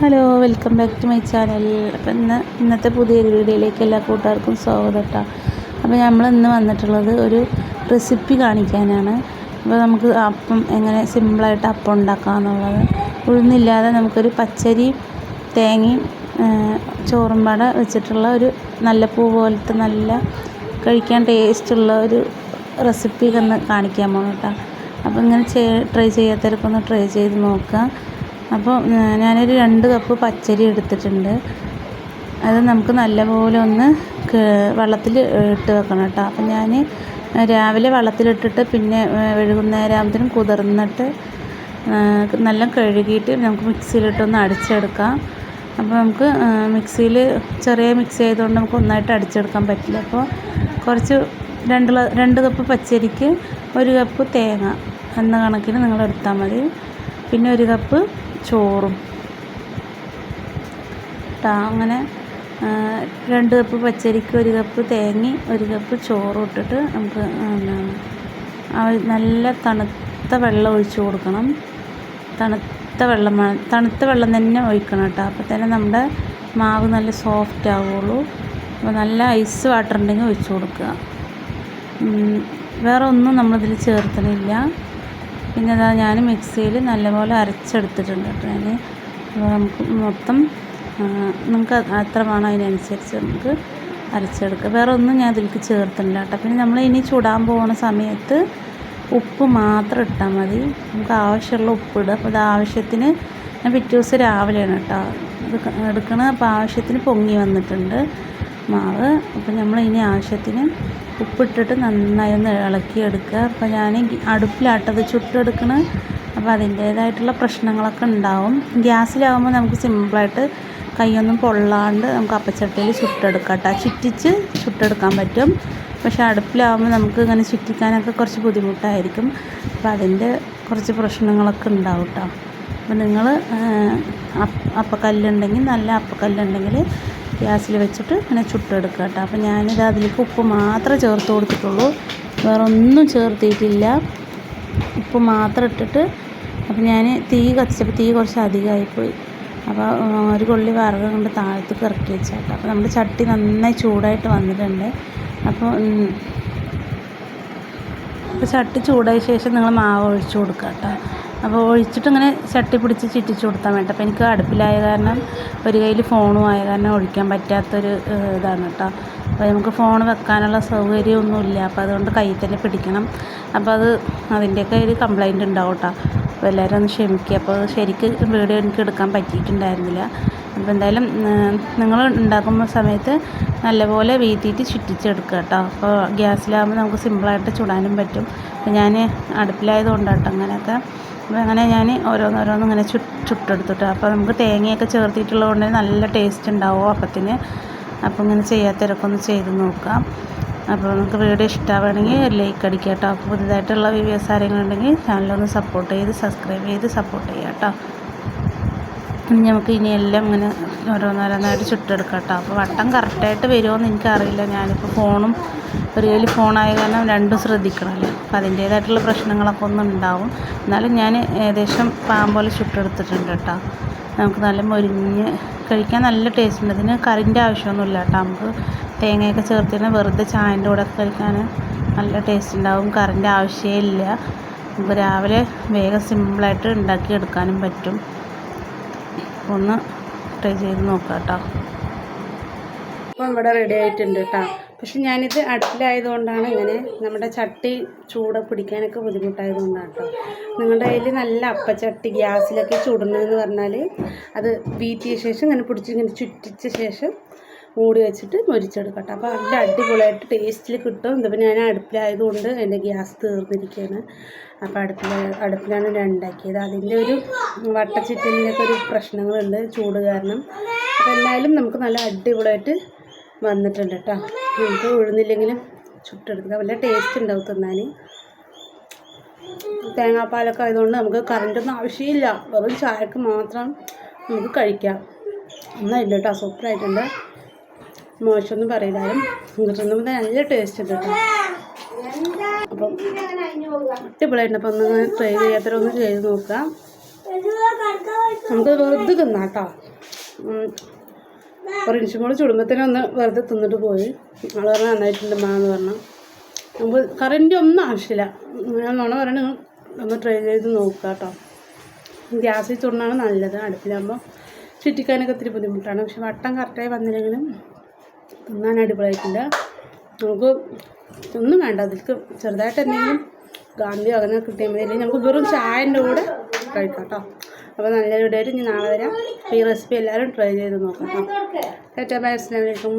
Hello welcome back to my channel. അപ്പം ഇന്ന് ഇന്നത്തെ പുതിയൊരു വീഡിയോയിലേക്ക് എല്ലാ കൂട്ടുകാർക്കും സ്വാഗതം കേട്ടോ അപ്പോൾ നമ്മൾ ഇന്ന് വന്നിട്ടുള്ളത് ഒരു റെസിപ്പി കാണിക്കാനാണ്. അപ്പോൾ നമുക്ക് അപ്പം എങ്ങനെ സിമ്പിളായിട്ട് അപ്പം ഉണ്ടാക്കാമെന്നുള്ളത് ഉഴുന്നില്ലാതെ നമുക്കൊരു പച്ചരി തേങ്ങയും ചോറും പാട വെച്ചിട്ടുള്ള ഒരു നല്ല പൂ പോലത്തെ നല്ല കഴിക്കാൻ ടേസ്റ്റുള്ള ഒരു റെസിപ്പി ഒന്ന് കാണിക്കാൻ പോകണം കേട്ടോ അപ്പോൾ ഇങ്ങനെ ട്രൈ ചെയ്യാത്തവർക്കൊന്ന് ട്രൈ ചെയ്ത് നോക്കുക അപ്പോൾ ഞാനൊരു രണ്ട് കപ്പ് പച്ചരി എടുത്തിട്ടുണ്ട്. അത് നമുക്ക് നല്ലപോലെ ഒന്ന് വെള്ളത്തിൽ ഇട്ട് വെക്കണം കേട്ടോ. അപ്പം ഞാൻ രാവിലെ വെള്ളത്തിലിട്ടിട്ട് പിന്നെ വൈകുന്നേരം കുതിർന്നിട്ട് നല്ല കഴുകിയിട്ട് നമുക്ക് മിക്സിയിലിട്ടൊന്ന് അടിച്ചെടുക്കാം. അപ്പോൾ നമുക്ക് മിക്സിയിൽ ചെറിയ മിക്സി ആയതുകൊണ്ട് നമുക്ക് ഒന്നായിട്ട് അടിച്ചെടുക്കാൻ പറ്റില്ല. അപ്പോൾ കുറച്ച് രണ്ട് രണ്ട് കപ്പ് പച്ചരിക്ക് ഒരു കപ്പ് തേങ്ങ എന്ന കണക്കിന് നിങ്ങൾ എടുത്താൽ മതി. പിന്നെ ഒരു കപ്പ് ചോറും. അങ്ങനെ രണ്ട് കപ്പ് പച്ചരിക്ക് ഒരു കപ്പ് തേങ്ങ ഒരു കപ്പ് ചോറും ഇട്ടിട്ട് നമുക്ക് നല്ല തണുത്ത വെള്ളം ഒഴിച്ച് കൊടുക്കണം. തണുത്ത വെള്ളം തണുത്ത വെള്ളം തന്നെ ഒഴിക്കണം കേട്ടോ. അപ്പോൾ തന്നെ നമ്മുടെ മാവ് നല്ല സോഫ്റ്റ് ആവുള്ളൂ. അപ്പോൾ നല്ല ഐസ് വാട്ടർ ഉണ്ടെങ്കിൽ ഒഴിച്ച് കൊടുക്കുക. വേറെ ഒന്നും നമ്മളിതിൽ ചേർത്തണില്ല. പിന്നെ അതാ ഞാൻ മിക്സിയിൽ നല്ലപോലെ അരച്ചെടുത്തിട്ടുണ്ട് കേട്ടോ ഞാൻ നമുക്ക് മൊത്തം നമുക്ക് എത്ര വേണം അതിനനുസരിച്ച് നമുക്ക് അരച്ചെടുക്കുക വേറെ ഒന്നും ഞാൻ ഇതിലേക്ക് ചേർത്തില്ല കേട്ടോ. പിന്നെ നമ്മൾ ഇനി ചുടാൻ പോകുന്ന സമയത്ത് ഉപ്പ് മാത്രം ഇട്ടാൽ മതി. നമുക്ക് ആവശ്യമുള്ള ഉപ്പ് ഇടുക. അപ്പോൾ ഇത് ആവശ്യത്തിന് ഞാൻ പിറ്റേ ദിവസം രാവിലെയാണ് കേട്ടോ ഇത് എടുക്കണത്. അപ്പോൾ ആവശ്യത്തിന് പൊങ്ങി വന്നിട്ടുണ്ട് മാവ്. അപ്പം നമ്മൾ ഇനി ആവശ്യത്തിന് ഉപ്പിട്ടിട്ട് നന്നായി ഒന്ന് ഇളക്കി എടുക്കുക അപ്പോൾ ഞാൻ അടുപ്പിലാട്ടത് ചുട്ടെടുക്കണ. അപ്പോൾ അതിന്റേതായിട്ടുള്ള പ്രശ്നങ്ങളൊക്കെ ഉണ്ടാവും. ഗ്യാസിലാവുമ്പോൾ നമുക്ക് സിമ്പിളായിട്ട് കൈയൊന്നും പൊള്ളാണ്ട് നമുക്ക് അപ്പച്ചട്ടിയിൽ ചുട്ടെടുക്കാം കേട്ടോ ചുറ്റിച്ച് ചുട്ടെടുക്കാൻ പറ്റും. പക്ഷേ അടുപ്പിലാവുമ്പോൾ നമുക്ക് ഇങ്ങനെ ചുറ്റിക്കാനൊക്കെ കുറച്ച് ബുദ്ധിമുട്ടായിരിക്കും. അപ്പോൾ അതിന്റെ കുറച്ച് പ്രശ്നങ്ങളൊക്കെ ഉണ്ടാവും കേട്ടോ അപ്പോൾ നിങ്ങൾ അപ്പക്കല്ലുണ്ടെങ്കിൽ നല്ല അപ്പക്കല്ലുണ്ടെങ്കിൽ ഗ്യാസിൽ വെച്ചിട്ട് ഇങ്ങനെ ചുട്ടെടുക്കുക കേട്ടോ. അപ്പോൾ ഞാനിത് അതിലേക്ക് ഉപ്പ് മാത്രമേ ചേർത്ത് കൊടുത്തിട്ടുള്ളൂ. വേറെ ഒന്നും ചേർത്തിട്ടില്ല. ഉപ്പ് മാത്രം ഇട്ടിട്ട് അപ്പോൾ ഞാൻ തീ കത്തിച്ചപ്പോൾ തീ കുറച്ച് അധികമായിപ്പോയി. അപ്പോൾ ഒരു കൊള്ളി വറകം കൊണ്ട് താഴത്തേക്ക് ഇറക്കി വെച്ചാട്ടോ അപ്പോൾ നമ്മുടെ ചട്ടി നന്നായി ചൂടായിട്ട് വന്നിട്ടുണ്ട്. അപ്പോൾ അപ്പോൾ ചട്ടി ചൂടായ ശേഷം നിങ്ങൾ മാവ് ഒഴിച്ചു കൊടുക്കുക കേട്ടോ. അപ്പോൾ ഒഴിച്ചിട്ട് ഇങ്ങനെ ചട്ടി പിടിച്ച് ചിറ്റിച്ചു കൊടുത്താൽ വേണ്ട അപ്പോൾ എനിക്ക് അടുപ്പിലായ കാരണം ഒരു കയ്യിൽ ഫോണും ആയ കാരണം ഒഴിക്കാൻ പറ്റാത്തൊരു ഇതാണ് കേട്ടോ. അപ്പോൾ നമുക്ക് ഫോൺ വെക്കാനുള്ള സൗകര്യമൊന്നുമില്ല. അപ്പോൾ അതുകൊണ്ട് കയ്യിൽ തന്നെ പിടിക്കണം. അപ്പോൾ അത് അതിന്റെയൊക്കെ ഒരു കംപ്ലൈന്റ് ഉണ്ടാവും കേട്ടോ. അപ്പോൾ എല്ലാവരും ഒന്ന് ക്ഷമിക്കുക അപ്പോൾ ശരിക്ക് വീഡിയോ എനിക്ക് എടുക്കാൻ പറ്റിയിട്ടുണ്ടായിരുന്നില്ല. അപ്പോൾ എന്തായാലും നിങ്ങൾ ഉണ്ടാക്കുന്ന സമയത്ത് നല്ലപോലെ വീത്തിയിട്ട് ചുറ്റിച്ചെടുക്കുക കേട്ടോ. അപ്പോൾ ഗ്യാസിലാകുമ്പോൾ നമുക്ക് സിമ്പിളായിട്ട് ചുടാനും പറ്റും. അപ്പോൾ ഞാൻ അടുപ്പിലായതുകൊണ്ടാട്ടോ അങ്ങനെയൊക്കെ. അപ്പോൾ അങ്ങനെ ഞാൻ ഓരോന്നോരോന്ന് ഇങ്ങനെ ചു ചുട്ടെടുത്തിട്ട് അപ്പോൾ നമുക്ക് തേങ്ങയൊക്കെ ചേർത്തിട്ടുള്ളത് കൊണ്ട് നല്ല ടേസ്റ്റ് ഉണ്ടാവും അപ്പത്തിന്. അപ്പോൾ ഇങ്ങനെ ചെയ്യാത്തവരൊക്കെ ഒന്ന് ചെയ്ത് നോക്കാം. അപ്പോൾ നമുക്ക് വീഡിയോ ഇഷ്ടമാവുകയാണെങ്കിൽ ലൈക്ക് അടിക്കുക കേട്ടോ. അപ്പോൾ പുതിയതായിട്ടുള്ള വീഡിയോസ് ആരെങ്കിലും ചാനലൊന്ന് സപ്പോർട്ട് ചെയ്ത് സബ്സ്ക്രൈബ് ചെയ്ത് സപ്പോർട്ട് ചെയ്യുക കേട്ടോ. ഇനി നമുക്ക് ഇനിയെല്ലാം ഇങ്ങനെ ഓരോന്നോരോന്നായിട്ട് ചുട്ടെടുക്കാം കേട്ടോ അപ്പോൾ വട്ടം കറക്റ്റായിട്ട് വരുമോ എന്ന് എനിക്കറിയില്ല. ഞാനിപ്പോൾ ഫോണും ഒരു കയ്യിൽ ഫോണായ കാരണം രണ്ടും ശ്രദ്ധിക്കണമല്ലോ? അപ്പോൾ അതിന്റേതായിട്ടുള്ള പ്രശ്നങ്ങളൊക്കെ ഒന്നും ഉണ്ടാവും. എന്നാലും ഞാൻ ഏകദേശം പാമ്പ് പോലെ ചുട്ടെടുത്തിട്ടുണ്ട് കേട്ടോ. നമുക്ക് നല്ല മൊരിഞ്ഞ് കഴിക്കാൻ നല്ല ടേസ്റ്റ് ഉണ്ട്. ഇതിന് കറിന്റെ ആവശ്യമൊന്നുമില്ല കേട്ടോ. നമുക്ക് തേങ്ങയൊക്കെ ചേർത്തിട്ട് വെറുതെ ചായന്റെ കൂടെ കഴിക്കാൻ നല്ല ടേസ്റ്റ് ഉണ്ടാവും. കറിന്റെ ആവശ്യമേ ഇല്ല. നമുക്ക് രാവിലെ വേഗം സിമ്പിളായിട്ട് ഉണ്ടാക്കി എടുക്കാനും പറ്റും. ഒന്ന് ട്രൈ ചെയ്ത് നോക്കാം കേട്ടോ അപ്പം ഇവിടെ റെഡി ആയിട്ടുണ്ട് കേട്ടോ പക്ഷെ ഞാനിത് അടുപ്പിലായതുകൊണ്ടാണ് ഇങ്ങനെ നമ്മുടെ ചട്ടി ചൂട് പിടിക്കാനൊക്കെ ബുദ്ധിമുട്ടായതുകൊണ്ടാണ് കേട്ടോ നിങ്ങളുടെ കയ്യിൽ നല്ല അപ്പച്ചട്ടി ഗ്യാസിലൊക്കെ ചൂടുന്നതെന്ന് പറഞ്ഞാൽ അത് വീറ്റിയ ശേഷം ഇങ്ങനെ പിടിച്ച് ഇങ്ങനെ ചുറ്റിച്ച ശേഷം മൂടി വെച്ചിട്ട് മൊരിച്ചെടുക്കട്ടെ അപ്പോൾ നല്ല അടിപൊളിയായിട്ട് ടേസ്റ്റിൽ കിട്ടും. ഇതിപ്പോൾ ഞാൻ അടുപ്പിലായതുകൊണ്ട് എന്റെ ഗ്യാസ് തീർന്നിരിക്കുകയാണ്. അപ്പോൾ അടുപ്പിൽ അടുപ്പിലാണ് ഞാൻ ഉണ്ടാക്കിയത്. അതിന്റെ ഒരു വട്ടച്ചിറ്റലിന്റെയൊക്കെ ഒരു പ്രശ്നങ്ങളുണ്ട് ചൂട് കാരണം. അപ്പോൾ എന്തായാലും നമുക്ക് നല്ല അടിപൊളിയായിട്ട് വന്നിട്ടുണ്ട് കേട്ടോ. നമുക്ക് ഉഴുന്നില്ലെങ്കിലും ചുട്ടെടുക്കുക നല്ല ടേസ്റ്റ് ഉണ്ടാവും തിന്നാൻ തേങ്ങാപ്പാലൊക്കെ ആയതുകൊണ്ട് നമുക്ക് കറണ്ടൊന്നും ആവശ്യമില്ല. വെറും ചായക്ക് മാത്രം നമുക്ക് കഴിക്കാം. ഒന്നായില്ല കേട്ടോ. സൂപ്പറായിട്ടുണ്ട്. മോശമൊന്നും പറയില്ലാലും തിന്നുമ്പോൾ നല്ല ടേസ്റ്റ് ഉണ്ട് അപ്പം അടിപൊളിയായിട്ടുണ്ട്. അപ്പം ഒന്ന് ട്രൈ ചെയ്യാത്തവരൊന്ന് ചെയ്ത് നോക്കാം. നമുക്ക് വെറുതെ തിന്നാം കേട്ടോ. റിൻഷുമോൾ ചുടുമ്പത്തിന് ഒന്ന് വെറുതെ തിന്നിട്ട് പോയി. ആൾ പറഞ്ഞാൽ നന്നായിട്ടുണ്ട് മാ എന്ന് പറഞ്ഞു. നമുക്ക് കറന്റ് ഒന്നും ആവശ്യമില്ല. ഞാൻ നോണ പറയണ ഒന്ന് ട്രൈ ചെയ്ത് നോക്കുക കേട്ടോ. ഗ്യാസിൽ ചുടുന്നതാണ് നല്ലത്. അടുപ്പിലാകുമ്പോൾ ചുറ്റിക്കാനൊക്കെ ഒത്തിരി ബുദ്ധിമുട്ടാണ്. പക്ഷെ വട്ടം കറക്റ്റായി വന്നില്ലെങ്കിലും തിന്നാൻ അടിപൊളിയായിട്ടുണ്ട്. നമുക്ക് ഒന്നും വേണ്ട അതിൽക്ക് ചെറുതായിട്ട് എന്തെങ്കിലും ഗാന്ധി അങ്ങനെ കിട്ടിയാൽ മതി. അല്ലെങ്കിൽ നമുക്ക് വെറും ചായന്റെ കൂടെ കഴിക്കാം കേട്ടോ. അപ്പോൾ നല്ല വീഡിയോ ആയിട്ട് ഇനി നാളെ വരാം. ഈ റെസിപ്പി എല്ലാവരും ട്രൈ ചെയ്ത് നോക്കാം കേട്ടോ. ഏറ്റവും ബൈ അസ്ലാമലൈക്കും